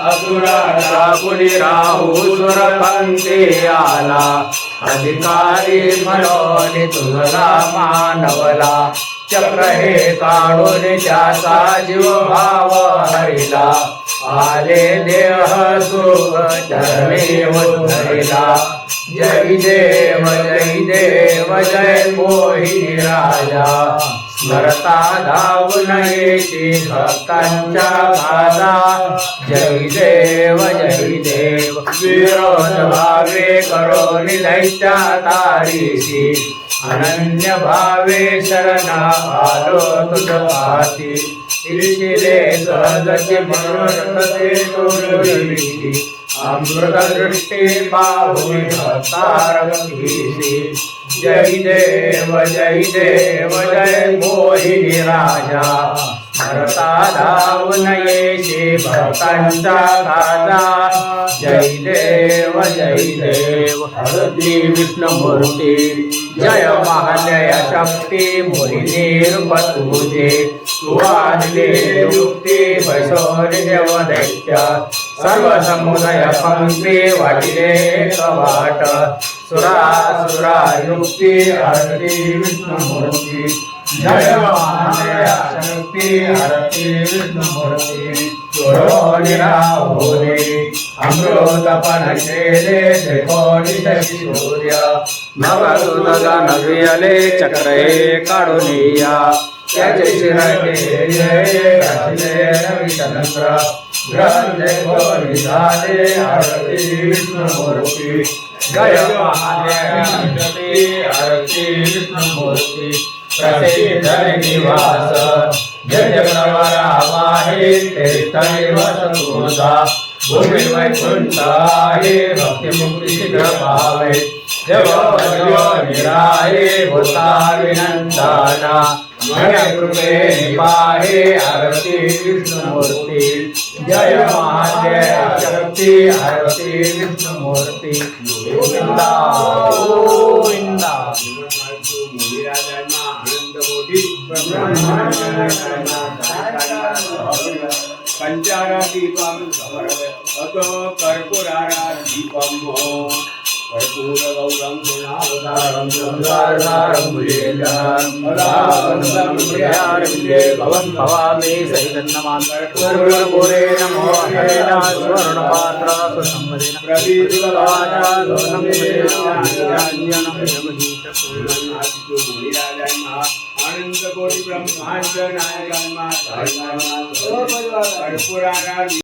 असुराचा कुणी राहू सुरपंथी आला. अधिकारी म्हणून तुझला मानवला. चक्र हे काढून त्याचा जीव भाव हरिला आले देह सुख चरणी उद्धरिला. जय देव जय देव जय मोहिनी राजा. भरता धावून येशी भक्तांच्या काजा जय देव जय देव. विरोध भावे करो निधैत्या तारीशी. अनन्य भावे शरणा आलो तुझ पाती इशिरे सहजची अमृत दृष्टी पाहुनी जय देव जय देव जय मोहिनी राजा. भरता धावून येशी भक्तांचा काजा जय देव जय देव. हरती विष्णुमूर्ती. जय महालय शक्ती मोहिनी रूप तुझे युक्ती बसोर देव दैत्य सर्व समुदय पंक्ती वाटिले कवाट. सुरा सुरा युक्ती हरती विष्णुमूर्ती. जय शक्ती आरती विष्णुमूर्ती निराभोरे अमृतपण केले त्रिकोणी सूर्य नवसुदगा नवियले चक्र हे काढून त्याचे शिरके घातले रविचंद्र ग्रंथे कोणी झाले आरती विष्णुमूर्ती जय महादेव आरती विष्णुमूर्ती निवास जय प्रवरा वाहे ते तैवत तुझा भूमी वैकुंठ आहे भक्ती मुक्ती शीघ्र कृपे निपाहे आरती विष्णुमूर्ती। जय महाजय शक्ती आरती विष्णुमूर्ती। गोविंदा गोविंदा పంచారా దీపం అతో కర్పూరారా कर्पूरगौरं गुणावतारं संसारधारं भवन् भवामि सैतन्नमाकर्पूरे नमो स्वर्णपात्रा सुसंवदेन आनन्दकोटिब्रह्माण्ड नायकान्मा कर्पूराणा